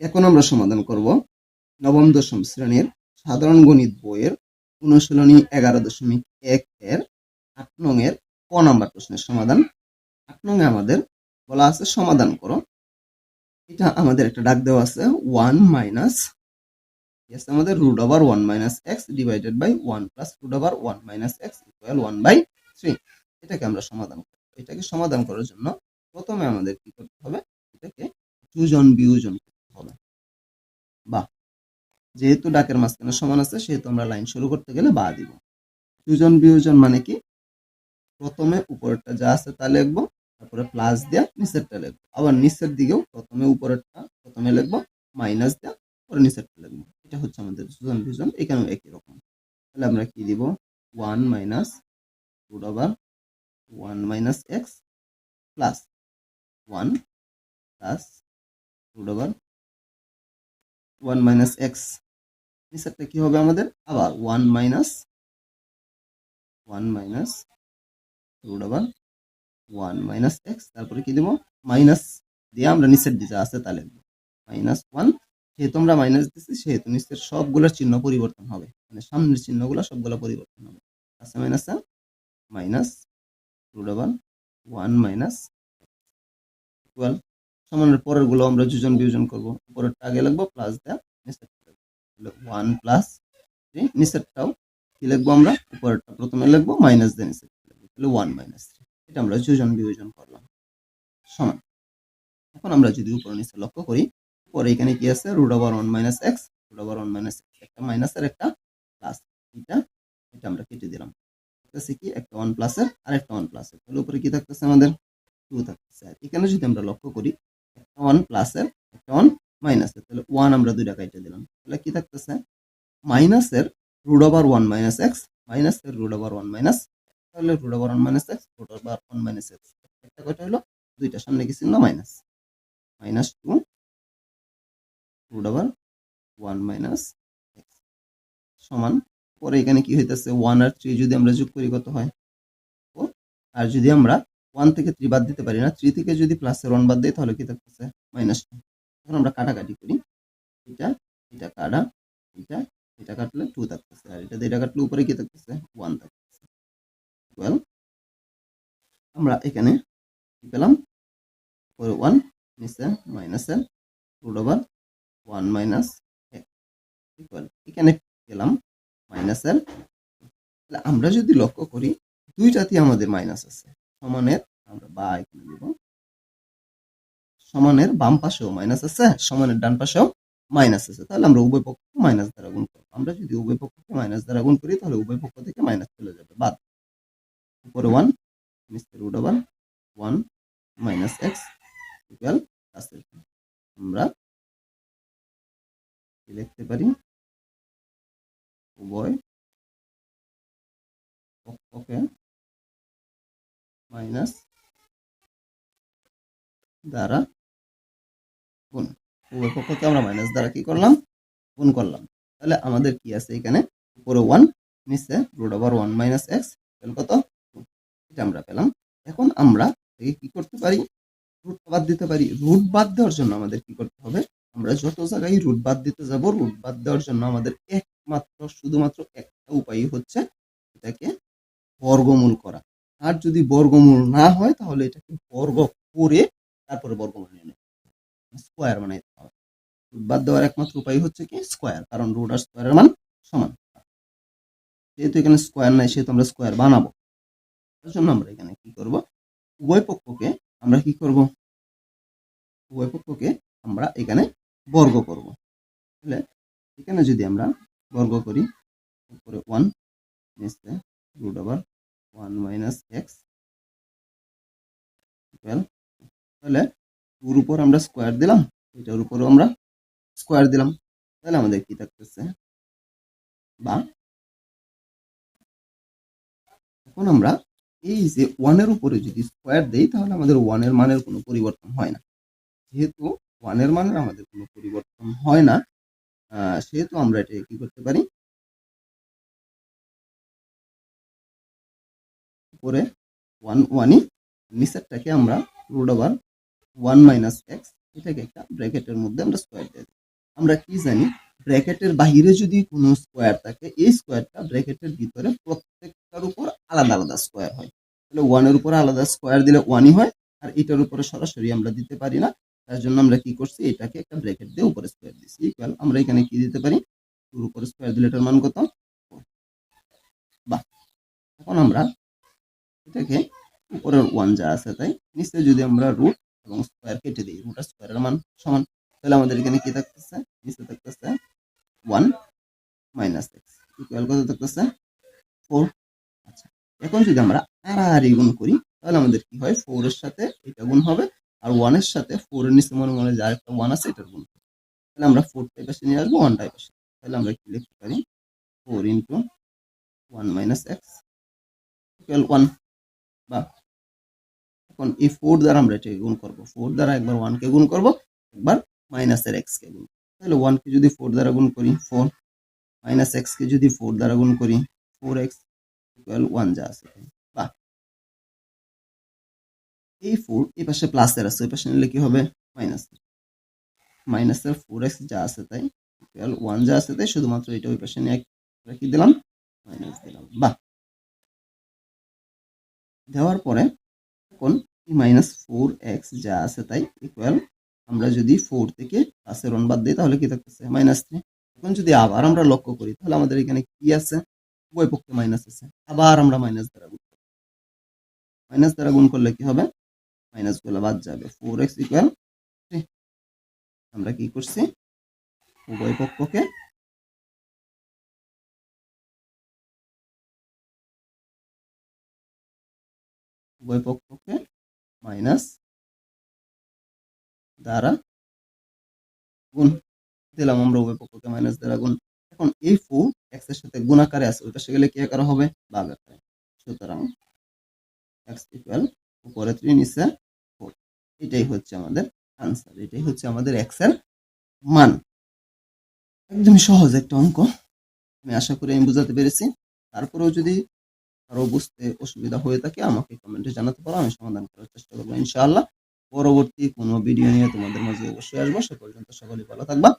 এখন আমরা সমাধান করব নবম দশম শ্রেণির সাধারণ গণিত বইয়ের অনুশীলনী এগারো দশমিক এক এর আট নং এর ক নাম্বার প্রশ্নের সমাধান। আট নং এ আমাদের বলা আছে সমাধান করো। এটা আমাদের একটা ডাক দেওয়া আছে ওয়ান মাইনাস আছে আমাদের root over one minus x divided by one plus root over one minus x equal one by three. এটাকে আমরা সমাধান করব। এটাকে সমাধান করার জন্য প্রথমে আমাদের কি করতে হবে? এটাকে যোজন বিয়োজন যেহেতু ডাকের মাঝখানে সমান আছে, সেহেতু আমরা লাইন শুরু করতে গেলে বা দিব। যোজন বিয়োজন মানে কি? প্রথমে উপরেরটা যা আছে তা লিখব, তারপরে প্লাস দেয়া নিচেরটা লিখব। আবার নিচের দিকেও প্রথমে উপরেরটা, প্রথমে লিখব মাইনাস দেয়া, পরে নিচেরটা লিখব। এটা হচ্ছে আমাদের যোজন বিয়োজন, এখানেও একই রকম। তাহলে আমরা কি দিব? One minus root over one minus x plus one plus root over one minus x নিচেরটা কি হবে আমাদের? আবার one minus one minus root over one minus x তারপরে কি দেবো? মাইনাস দিয়ে আমরা নিচের দিকে আছে তাহলে মাইনাস ওয়ান যেহেতু আমরা মাইনাস দিচ্ছি সেহেতু নিচের সবগুলোর চিহ্ন পরিবর্তন হবে। মানে সামনের চিহ্নগুলো সবগুলো পরিবর্তন হবে। আছে minus minus root over one minus equal সমানের পরেরগুলো আমরা যোজন বিয়োজন করব। উপরেরটা আগে লিখব প্লাস দেয়া লিখব ওয়ান প্লাস থ্রি নিচেরটাও কি লিখব আমরা? উপরেরটা প্রথমে লিখব মাইনাস দিয়ে নিচেরটা লিখব। তাহলে ওয়ান মাইনাস থ্রি এটা আমরা যোজন বিয়োজন করলাম। সমান। এখন আমরা যদি উপর নিচে লক্ষ্য করি পরে এখানে কি আছে? Root over one minus x root over one minus x একটা মাইনাসের একটা প্লাস এটা এটা আমরা কেটে দিলাম। থাকতেছে কি? একটা ওয়ান প্লাসের আর একটা ওয়ান প্লাসের তাহলে উপরে কি থাকতেছে আমাদের? টু থাকতেছে। আর এখানে যদি আমরা লক্ষ্য করি, একটা ওয়ান প্লাসের একটা ওয়ান মাইনাসের তাহলে ওয়ান আমরা দুইটা কাইটে দিলাম। তাহলে কি থাকতেছে? মাইনাসের root over one minus x মাইনাসের রুট ওভার ওয়ান মাইনাস তাহলে root over one minus x root over one minus x একটা কয়টা হলো? দুইটা, সামনে কি চিহ্ন? Minus minus two root over one minus x সমান, পরে এখানে কি হইতেছে? ওয়ান আর থ্রি যদি আমরা যোগ করি, কত হয়? ও আর যদি আমরা ওয়ান থেকে থ্রি বাদ দিতে পারি না থ্রি থেকে যদি প্লাসের ওয়ান বাদ দিই, তাহলে কি থাকতেছে? মাইনাস টু এখন আমরা কাটাকাটি করি। এটা এটা কাটা, এটা এটা কাটলে টু থাকতেছে। আর এটা এটা কাটলে উপরে কি থাকতেছে? ওয়ান থাকতেছে। ওয়েল আমরা এখানে কি পেলাম? উপরে ওয়ান নিচে মাইনাসের root over one minus equal এখানে গেলাম মাইনাসের আমরা যদি লক্ষ্য করি দুইটাতে আমাদের মাইনাস আছে। সমানের আমরা বা এখানে দেব। সমানের বাম পাশেও মাইনাস আছে সমানের ডান পাশেও মাইনাস আছে। তাহলে আমরা উভয় পক্ষ মাইনাস দ্বারা গুণ করব। আমরা যদি উভয় পক্ষকে মাইনাস দ্বারা গুণ করি, তাহলে উভয় পক্ষ থেকে মাইনাস চলে যাবে। বাদ। উপরে ওয়ান নিচে root over one minus x equal আমরা কি লিখতে পারি? উভয় পক্ষকে মাইনাস দ্বারা গুণ উভয় পক্ষকে আমরা মাইনাস দ্বারা কি করলাম? গুণ করলাম। তাহলে আমাদের কি আছে এখানে? উপরে ওয়ান নিচে root over one minus x কত? এটা আমরা পেলাম। এখন আমরা কি করতে পারি? রুট বাদ দিতে পারি। রুট বাদ দেওয়ার জন্য আমাদের কি করতে হবে? আমরা যত জায়গায় রুট বাদ দিতে যাব রুট বাদ দেওয়ার জন্য আমাদের একমাত্র, শুধুমাত্র একটা উপায় হচ্ছে এটাকে বর্গমূল করা। আর যদি বর্গমূল না হয়, তাহলে এটাকে বর্গ করে তারপরে বর্গমূল নিয়ে স্কোয়ার বানাইতে হবে রুট বাদ দেওয়ার একমাত্র উপায় হচ্ছে কি স্কোয়ার কারণ রুট আর স্কোয়ারের মান সমান। যেহেতু এখানে স্কোয়ার নাই, সেহেতু আমরা স্কোয়ার বানাবো। তার জন্য আমরা এখানে কি করব? উভয় পক্ষকে আমরা কি করব? উভয় পক্ষকে আমরা এখানে বর্গ করব। তাহলে এখানে যদি আমরা বর্গ করি, উপরে ওয়ান নিচে root over one minus x তাহলে টুর উপর আমরা স্কোয়ার দিলাম, এটার উপরও আমরা স্কোয়ার দিলাম। তাহলে আমাদের কি থাকতেছে? বা এখন আমরা এই যে ওয়ানের উপরে যদি স্কোয়ার দেই, তাহলে আমাদের ওয়ানের মানের কোনো পরিবর্তন হয় না। যেহেতু ওয়ানের মানের আমাদের কোনো পরিবর্তন হয় না সেহেতু আমরা এটা কি করতে পারি? উপরে ওয়ান ওয়ানই নিচেরটাকে আমরা root over one minus x এটাকে একটা ব্র্যাকেটের মধ্যে আমরা স্কোয়ার দিয়ে দিই। আমরা কি জানি, ব্র্যাকেটের বাহিরে যদি কোনো স্কোয়ার থাকে, এই স্কোয়ারটা ব্র্যাকেটের ভিতরে প্রত্যেকটার উপর আলাদা আলাদা স্কোয়ার হয়। তাহলে ওয়ানের উপর আলাদা স্কোয়ার দিলে ওয়ানই হয়, আর এটার উপরে সরাসরি আমরা দিতে পারি না। তার জন্য আমরা কি করছি, এটাকে একটা ব্র্যাকেট দিয়ে উপরে স্কোয়ার দিচ্ছি ইকুয়াল আমরা এখানে কি দিতে পারি? টুর উপরে স্কোয়ার দিলে এটার মান কত? বাহ। এখন আমরা এটাকে উপরের ওয়ান যা আছে তাই, নিচে যদি আমরা রুট এবং স্কোয়ার কেটে দিই রুট আর স্কোয়ারের মান সমান। তাহলে আমাদের এখানে কি থাকতেছে? নিচে থাকতেছে ওয়ান মাইনাস এক্স ইকুয়াল কত থাকতেছে? ফোর আচ্ছা এখন যদি আমরা আড়াআড়ি গুণ করি, তাহলে আমাদের কি হয়? ফোর এর সাথে এটা গুণ হবে, আর ওয়ানের সাথে ফোর এর নিচে মনে মনে যে একটা ওয়ান আছে, এটার গুণ হবে। তাহলে আমরা ফোর টাইপ এসে নিয়ে আসব ওয়ান টাইপ এসে তাহলে আমরা কি লিখতে পারি? Four into one minus x equal one এখন এই ফোর দ্বারা আমরা এটাকে গুণ করব ফোর দ্বারা একবার ওয়ানকে গুণ করব, একবার মাইনাসের এক্স কে গুণ। তাহলে ওয়ানকে যদি ফোর দ্বারা গুণ করি ফোর মাইনাস এক্স কে যদি ফোর দ্বারা গুণ করি ফোর এক্স ইকুয়াল ওয়ান যা আছে। বা এই ফোর এই পাশে প্লাসের আছে, ওই পাশে নিলে কি হবে মাইনাস মাইনাসের ফোর এক্স যা আছে তাই ইকুয়াল ওয়ান যা আছে তাই শুধুমাত্র এটা ওই পাশে নিয়ে কি দিলাম মাইনাস দিলাম, বা দেওয়ার পরে মাইনাস ফোর এক্স যা আছে তাই ইকুয়াল আমরা যদি ফোর থেকে প্লাসের ওয়ান বাদ দিই, তাহলে কি থাকতেছে? মাইনাস থ্রি এখন যদি আবার আমরা লক্ষ্য করি, তাহলে আমাদের এখানে কি আছে? উভয় পক্ষে মাইনাস আছে। আবার আমরা মাইনাস দ্বারা গুণ করব। মাইনাস দ্বারা গুণ করলে কি হবে? মাইনাসগুলো বাদ যাবে। ফোর এক্স ইকুয়াল আমরা কি করছি? উভয় পক্ষকে উভয় পক্ষকে মাইনাস দ্বারা গুণ দিলাম। আমরা উভয় পক্ষকে মাইনাস দ্বারা গুণ। এখন এই ফোর এক্সের সাথে গুণাকারে আছে ওইটা গেলে কি আকারে হবে? ভাগ আকারে। সুতরাং এক্স ইকুয়াল উপরে থ্রি নিচে ফোর এটাই হচ্ছে আমাদের আনসার এটাই হচ্ছে আমাদের এক্সের মান। একদম সহজ একটা অঙ্ক। আমি আশা করি আমি বুঝাতে পেরেছি। তারপরেও যদি আরও বুঝতে অসুবিধা হয়ে থাকে, আমাকে কমেন্টে জানাতে পারো, আমি সমাধান করার চেষ্টা করব ইনশাআল্লাহ। পরবর্তী কোনো ভিডিও নিয়ে তোমাদের মাঝে অবশ্যই আসব, সে পর্যন্ত সকলেই ভালো থাকবা।